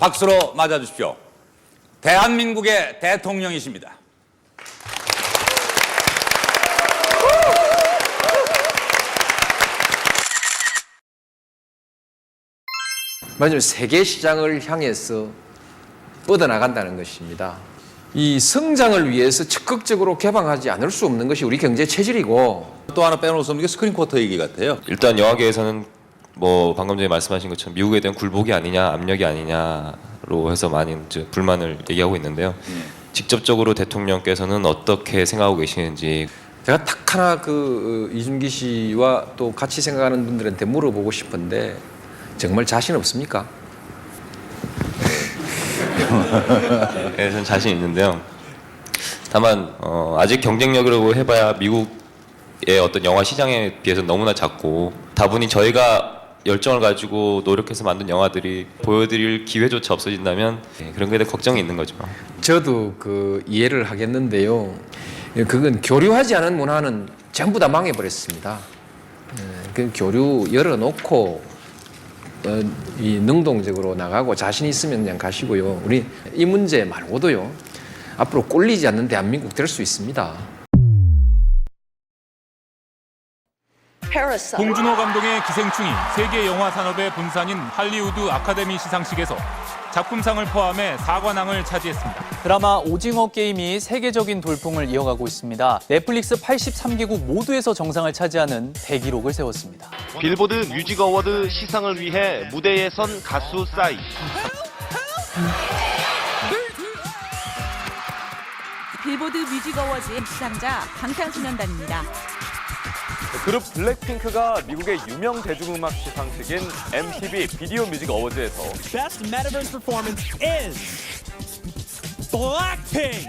박수로 맞아주십시오. 대한민국의 대통령이십니다. 말하자면 세계 시장을 향해서 뻗어나간다는 것입니다. 이 성장을 위해서 적극적으로 개방하지 않을 수 없는 것이 우리 경제 체질이고 또 하나 빼놓을 수 없는 게 스크린 쿼터 얘기 같아요. 일단 영화계에서는 뭐 방금 전에 말씀하신 것처럼 미국에 대한 굴복이 아니냐 압력이 아니냐로 해서 많은 이제 불만을 얘기하고 있는데요. 직접적으로 대통령께서는 어떻게 생각하고 계시는지 제가 딱 하나 그 어, 이준기 씨와 또 같이 생각하는 분들한테 물어보고 싶은데 정말 자신 없습니까? 네, 저는 자신 있는데요. 다만 어, 아직 경쟁력이라고 해봐야 미국의 어떤 영화 시장에 비해서 너무나 작고 다분히 저희가 열정을 가지고 노력해서 만든 영화들이 보여드릴 기회조차 없어진다면 네, 그런 거에 대해 걱정이 있는 거죠. 저도 그 이해를 하겠는데요. 예, 그건 교류하지 않은 문화는 전부 다 망해버렸습니다. 예, 그 교류 열어놓고 어, 이 능동적으로 나가고 자신 있으면 그냥 가시고요. 우리 이 문제 말고도요. 앞으로 꼴리지 않는 대한민국 될 수 있습니다. 봉준호 감독의 기생충이 세계 영화 산업의 분산인 할리우드 아카데미 시상식에서 작품상을 포함해 사관왕을 차지했습니다. 드라마 오징어 게임이 세계적인 돌풍을 이어가고 있습니다. 넷플릭스 83개국 모두에서 정상을 차지하는 대기록을 세웠습니다. 빌보드 뮤직 어워드 시상을 위해 무대에 선 가수 싸이. 빌보드 뮤직 어워즈의 시상자 방탄소년단입니다. 그룹 블랙핑크가 미국의 유명 대중음악 시상식인 MTV 비디오 뮤직 어워즈에서 best metaverse performance is Blackpink.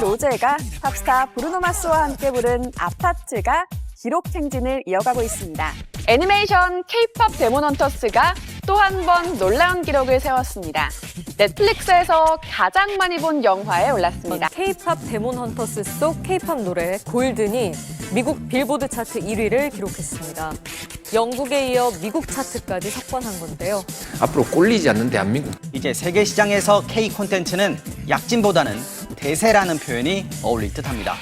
로제가 팝스타 브루노 마스와 함께 부른 아파트가 기록 행진을 이어가고 있습니다. 애니메이션 K-팝 데몬 헌터스가 또 한 번 놀라운 기록을 세웠습니다. 넷플릭스에서 가장 많이 본 영화에 올랐습니다. K-팝 데몬 헌터스 속 K-팝 노래 골든이 미국 빌보드 차트 1위를 기록했습니다. 영국에 이어 미국 차트까지 석권한 건데요. 앞으로 꼴리지 않는 대한민국. 이제 세계 시장에서 K 콘텐츠는 약진보다는 대세라는 표현이 어울릴 듯합니다.